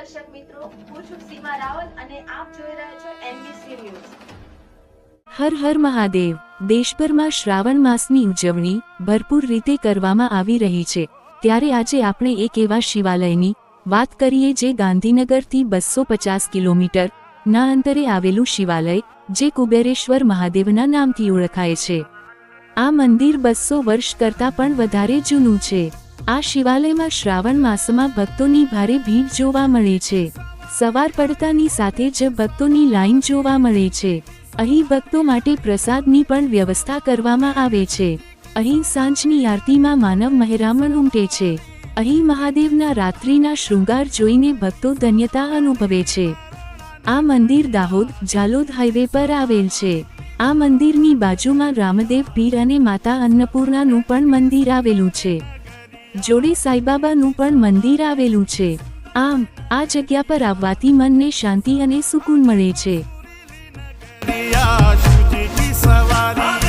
દર્શક મિત્રો, હું છું સીમા રાવલ અને આપ જોઈ રહ્યા છો એનબીસી ન્યૂઝ હર હર મહાદેવ. દેશભરમાં શ્રાવણ માસની ઉજવણી ભરપૂર રીતે કરવામાં આવી રહી છે. ત્યારે આજે આપણે એક એવા શિવાલયની વાત કરીએ જે ગાંધીનગરથી બસો પચાસ કિલોમીટર ના અંતરે આવેલું શિવાલય, જે કુબેરેશ્વર મહાદેવના નામથી ઓળખાય છે. આ મંદિર બસો વર્ષ કરતાં પણ વધારે જૂનું છે. આ શિવાલયમાં શ્રાવણ માસમાં ભક્તોની ભારે ભીડ જોવા મળે છે. સવાર પડતાની સાથે જ ભક્તોની લાઈન જોવા મળે છે. અહીં ભક્તો માટે પ્રસાદની પણ વ્યવસ્થા કરવામાં આવે છે. અહીં સાંજની આરતીમાં માનવ મહેરામણ ઉમટે છે. અહીં મહાદેવના રાત્રિના શૃંગાર જોઈને ભક્તો ધન્યતા અનુભવે છે. આ મંદિર દાહોદ જાલોદ હાઈવે પર આવેલ છે. આ મંદિરની બાજુમાં રામદેવ પીર અને માતા અન્નપૂર્ણાનું પણ મંદિર આવેલું છે. જોડે સાઈબાબાનું પણ મંદિર આવેલું છે. આમ, આ જગ્યા પર આવવાથી મનને શાંતિ અને સુકૂન મળે છે. સવારી?